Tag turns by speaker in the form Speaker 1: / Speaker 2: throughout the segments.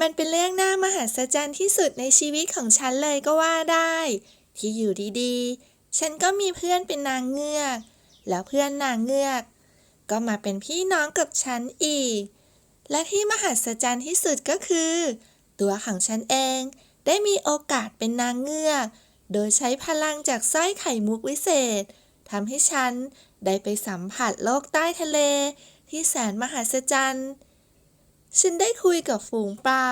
Speaker 1: มันเป็นเรื่องน่ามหัศจรรย์ที่สุดในชีวิตของฉันเลยก็ว่าได้ ที่อยู่ดีๆ ฉันก็มีเพื่อนเป็นนางเงือก แล้วเพื่อนนางเงือก ก็มาเป็นพี่น้องกับฉันอีก และที่มหัศจรรย์ที่สุดก็คือ ตัวของฉันเองได้มีโอกาสเป็นนางเงือก โดยใช้พลังจากสร้อยไข่มุกวิเศษทำให้ฉันได้ไปสัมผัสโลกใต้ทะเล ที่แสนมหัศจรรย์ ฉันได้คุยกับฝูงปลา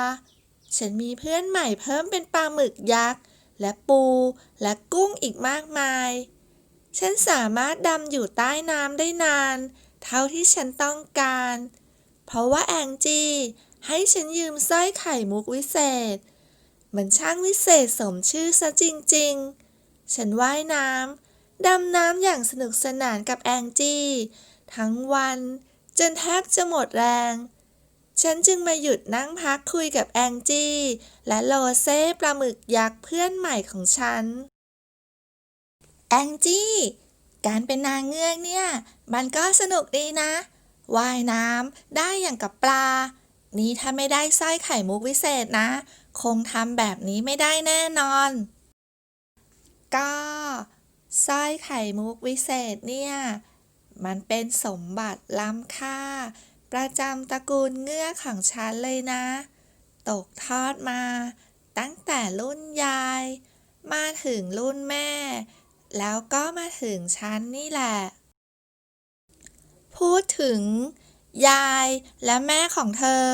Speaker 1: ฉันมีเพื่อนใหม่เพิ่มเป็นปลาหมึกยักษ์ และปูและกุ้งอีกมากมาย ฉันสามารถดำอยู่ใต้น้ำได้นาน เท่าที่ฉันต้องการ เพราะว่าแองจี้ให้ฉันยืมสร้อยไข่มุกวิเศษ มันช่างวิเศษสมชื่อซะจริง ๆ ฉันว่ายน้ำดำน้ำอย่างสนุกสนานกับแองจี้ ทั้งวันจนแทบจะหมดแรง ฉันจึงมาหยุดนั่งพักคุยกับแองจี้ และโลเซปลาหมึกยักษ์เพื่อนใหม่ของฉัน แองจี้ การเป็นนางเงือกเนี่ย มันก็สนุกดีนะว่ายน้ำได้อย่างกับปลา นี่ถ้าไม่ได้สร้อยไข่มุกวิเศษนะ คงทำแบบนี้ไม่ได้แน่นอน ก็สร้อยไข่มุกวิเศษเนี่ย มันเป็นสมบัติล้ำค่า ประจำตระกูลเงือกของฉันเลยนะ ตกทอดมา ตั้งแต่รุ่นยาย มาถึงรุ่นแม่ แล้วก็มาถึงฉันนี่แหละ พูดถึง ยายและแม่ของเธอ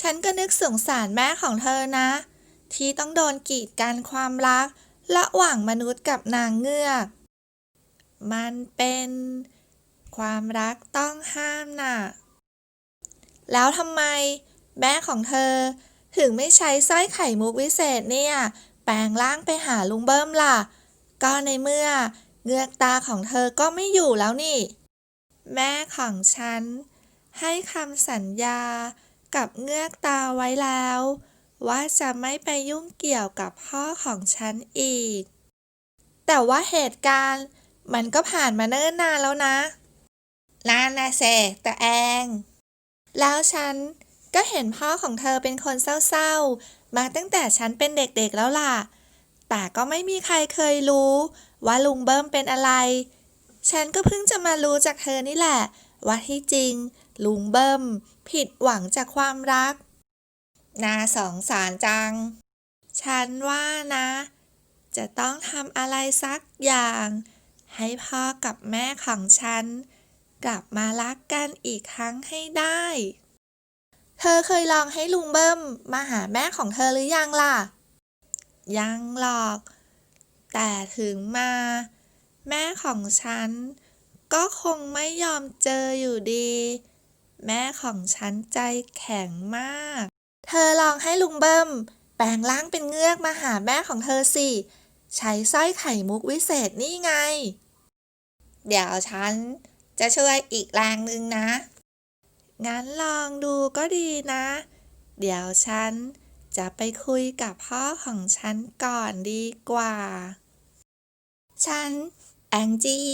Speaker 1: ฉันก็นึกสงสารแม่ของเธอนะ ที่ต้องโดนกีดกันความรัก ระหว่างมนุษย์กับนางเงือก มันเป็นความรักต้องห้ามน่ะ แล้วทำไมแม่ของเธอ ถึงไม่ใช้สร้อยไข่มุกวิเศษเนี่ย แปลงร่างไปหาลุงเบิ้มล่ะ ก็ในเมื่อเงือกตาของเธอก็ไม่อยู่แล้วนี่ แม่ของฉัน ให้คำสัญญากับเงือกตาไว้แล้ว ว่าจะไม่ไปยุ่งเกี่ยวกับพ่อของฉันอีก แต่ว่าเหตุการณ์มันก็ผ่านมาเนิ่นนานแล้วนะนานนะเซแต่แอง แล้วฉันก็เห็นพ่อของเธอเป็นคนเศร้าๆ มาตั้งแต่ฉันเป็นเด็กๆแล้วล่ะ แต่ก็ไม่มีใครเคยรู้ ว่าลุงเบิ้มเป็นอะไร ฉันก็เพิ่งจะมารู้จากเธอนี่แหละ ว่าที่จริง ลุงเบิ้ม ผิดหวังจากความรักน่าสงสารจัง ฉันว่านะ จะต้องทำอะไรสักอย่าง ให้พ่อกับแม่ของฉัน กลับมารักกันอีกครั้งให้ได้ เธอเคยลองให้ลุงเบิ้มมาหาแม่ของเธอหรือยังล่ะ ยังหรอก แต่ถึงมา แม่ของฉัน ก็คงไม่ยอมเจออยู่ดี แม่ของฉันใจแข็งมาก เธอลองให้ลุงเบิ้มแปลงร่างเป็นเงือกมาหาแม่ของเธอสิ ใช้สร้อยไข่มุกวิเศษนี่ไง เดี๋ยวฉัน จะช่วยอีกแรงหนึ่งนะ งั้นลองดูก็ดีนะ เดี๋ยวฉันจะไปคุยกับพ่อของฉันก่อนดีกว่า ฉัน แองจี้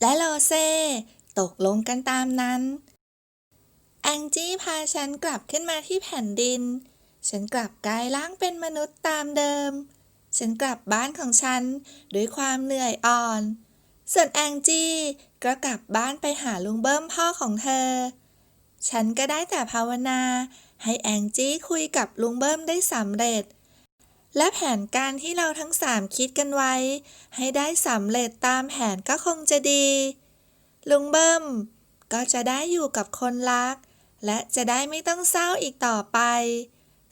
Speaker 1: และโรเซ่ตกลงกันตามนั้น แองจี้พาฉันกลับขึ้นมาที่แผ่นดิน ฉันกลับกลายร่างเป็นมนุษย์ตามเดิม ฉันกลับบ้านของฉันด้วยความเหนื่อยอ่อน ส่วนแองจี้ก็กลับบ้านไปหาลุงเบิ้มพ่อของเธอ ฉันก็ได้แต่ภาวนา ให้แองจี้คุยกับลุงเบิ้มได้สำเร็จ และแผนการที่เราทั้งสามคิดกันไว้ ให้ได้สำเร็จตามแผนก็คงจะดี ลุงเบิ้มก็จะได้อยู่กับคนรัก และจะได้ไม่ต้องเศร้าอีกต่อไป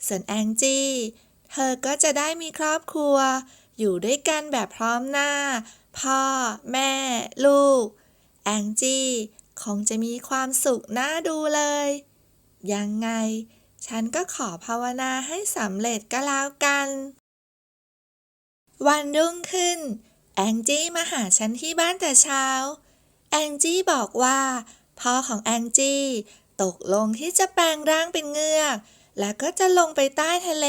Speaker 1: ส่วนแองจี้ เธอก็จะได้มีครอบครัว อยู่ด้วยกันแบบพร้อมหน้า พ่อ แม่ ลูก แองจี้คงจะมีความสุขน่าดูเลย ยังไง ฉันก็ขอภาวนาให้สำเร็จก็แล้วกัน วันรุ่งขึ้น แองจี้มาหาฉันที่บ้านแต่เช้า แองจี้บอกว่าพ่อของแองจี้ตกลงที่จะแปลงร่างเป็นเงือก แล้วก็จะลงไปใต้ทะเล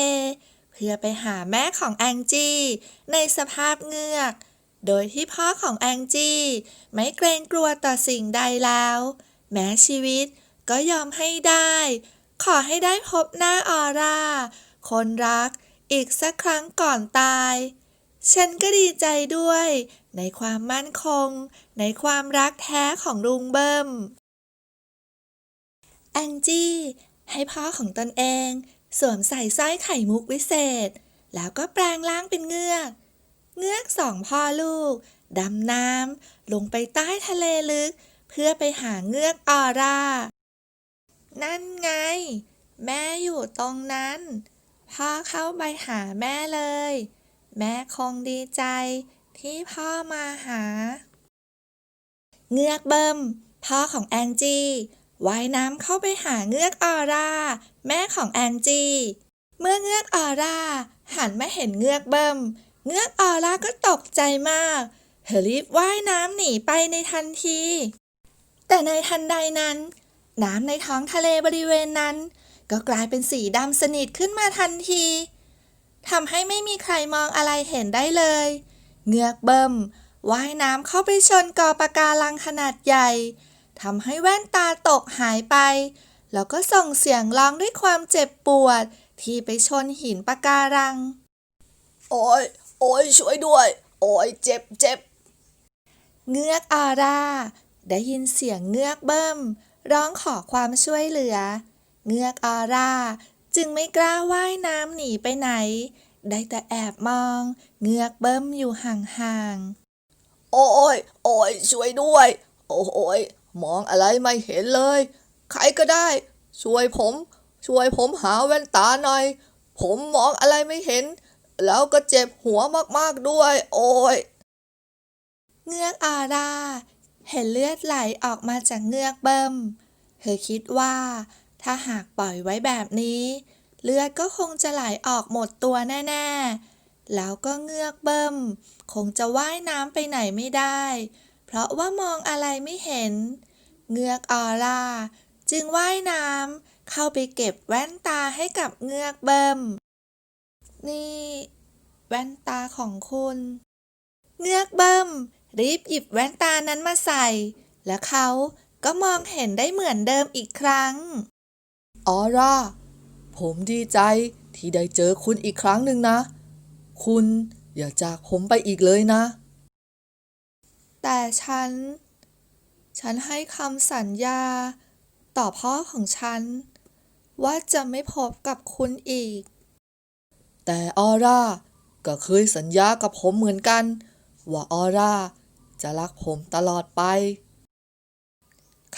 Speaker 1: เพื่อไปหาแม่ของแองจี้ในสภาพเงือก โดยที่พ่อของแองจี้ ไม่เกรงกลัวต่อสิ่งใดแล้ว แม้ชีวิตก็ยอมให้ได้ ขอให้ได้พบหน้าออร่า คนรักอีกสักครั้งก่อนตาย ฉันก็ดีใจด้วย ในความมั่นคง ในความรักแท้ของลุงเบิ้ม แองจี้ ให้พ่อของตนเอง สวมใส่สร้อยไข่มุกวิเศษ แล้วก็แปลงร่างเป็นเงือก เงือกสองพ่อลูก ดำน้ำลงไปใต้ทะเลลึก เพื่อไปหาเงือกออร่า นั่นไง แม่อยู่ตรงนั้น พ่อเข้าไปหาแม่เลย แม่คงดีใจ ที่พ่อมาหา เงือกเบิมพ่อของแองจี้ว่ายน้ำเข้าไปหาเงือกออร่า แม่ของแองจี้เมื่อเงือกออร่า หันมาเห็นเงือกเบิม เงือกออร่าก็ตกใจมาก เธอรีบว่ายน้ำหนีไปในทันที แต่ในทันใดนั้น น้ำในท้องทะเลบริเวณนั้น ก็กลายเป็นสีดำสนิทขึ้นมาทันทีทำให้ไม่มีใครมองอะไรเห็นได้เลย เงือกเบิ่มว่ายน้ำเข้าไปชนกอปะการังขนาดใหญ่ทำให้แว่นตาตกหายไป แล้วก็ส่งเสียงร้องด้วยความเจ็บปวด ที่ไปชนหินปะการัง
Speaker 2: โอ้ย โอ้ยช่วยด้วย โอ้ยเจ็บเจ็บ
Speaker 1: เงือกอาราได้ยินเสียงเงือกเบิ้มร้องขอความช่วยเหลือ เงือกอาราจึงไม่กล้าว่ายน้ำหนีไปไหน ได้แต่แอบมอง เงือกเบิ้มอยู่ห่าง
Speaker 2: โอ้ยโอ้ยช่วยด้วย โอ้ยมองอะไรไม่เห็นเลย ใครก็ได้ ช่วยผม ช่วยผมหาแว่นตาหน่อย ผมมองอะไรไม่เห็น แล้วก็เจ็บหัวมากๆด้วย โอ้ย
Speaker 1: เงือกอาราเห็นเลือดไหลออกมาจากเงือกเบิ้มเธอคิดว่าถ้าหากปล่อยไว้แบบนี้ เลือดก็คงจะไหลออกหมดตัวแน่ๆ แล้วก็เงือกเบิ้มคงจะว่ายน้ำไปไหนไม่ได้ เพราะว่ามองอะไรไม่เห็น เงือกออร่า จึงว่ายน้ำเข้าไปเก็บแว่นตาให้กับเงือกเบิ้ม นี่ แว่นตาของคุณ เงือกเบิ้มรีบหยิบแว่นตานั้นมาใส่ และเขาก็มองเห็นได้เหมือนเดิมอีกครั้ง
Speaker 2: ออร่า ผมดีใจที่ได้เจอคุณอีกครั้งหนึ่งนะ คุณอย่าจากผมไปอีกเลยนะ
Speaker 1: แต่ฉัน ฉันให้คำสัญญา ต่อพ่อของฉัน ว่าจะไม่พบกับคุณอีก
Speaker 2: แต่ออร่าก็เคยสัญญากับผมเหมือนกัน ว่าออร่าจะรักผมตลอดไป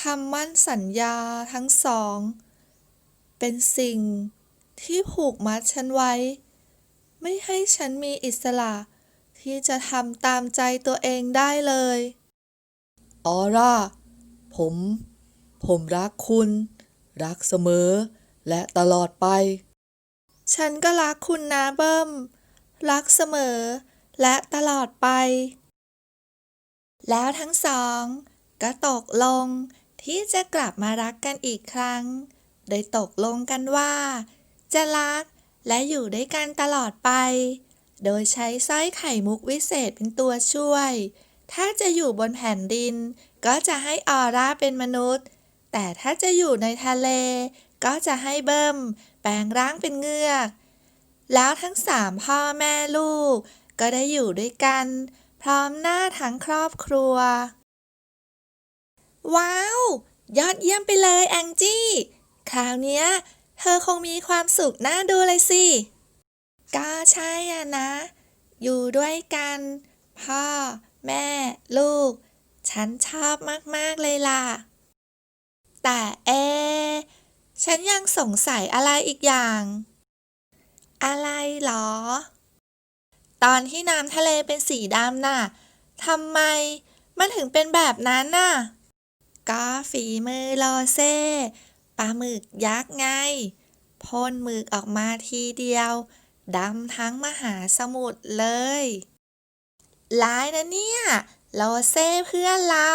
Speaker 1: คำมั่นสัญญาทั้งสอง เป็นสิ่งที่ผูกมัดฉันไว้ ไม่ให้ฉันมีอิสระที่จะทำตามใจตัวเองได้เลย
Speaker 2: ออร่า ผม ผมรักคุณ รักเสมอ และตลอดไป
Speaker 1: ฉันก็รักคุณนะเบิ้ม รักเสมอ และตลอดไป แล้วทั้งสอง ก็ตกลงที่จะกลับมารักกันอีกครั้ง โดยตกลงกันว่า จะรักและอยู่ด้วยกันตลอดไป โดยใช้สร้อยไข่มุกวิเศษเป็นตัวช่วย ถ้าจะอยู่บนแผ่นดิน ก็จะให้ออร่าเป็นมนุษย์ แต่ถ้าจะอยู่ในทะเล ก็จะให้เบิ้ม แปลงร่างเป็นเงือก แล้วทั้งสามพ่อแม่ลูก ก็ได้อยู่ด้วยกัน พร้อมหน้าทั้งครอบครัว ว้าว ยอดเยี่ยมไปเลยแองจี้ คราวเนี้ย เธอคงมีความสุขน่าดูเลยสิ ก็ใช่อะนะ อยู่ด้วยกัน พ่อ แม่ ลูก ฉันชอบมาก ๆ เลยล่ะ แต่เอ ฉันยังสงสัยอะไรอีกอย่าง อะไรเหรอ ตอนที่น้ำทะเลเป็นสีดำน่ะทำไมมันถึงเป็นแบบนั้นน่ะ ก็ฝีมือโลเซ่ปลาหมึกยักษ์ไงพ่นหมึกออกมาทีเดียวดำทั้งมหาสมุทรเลยร้ายนะเนี่ยโลเซ่เพื่อนเรา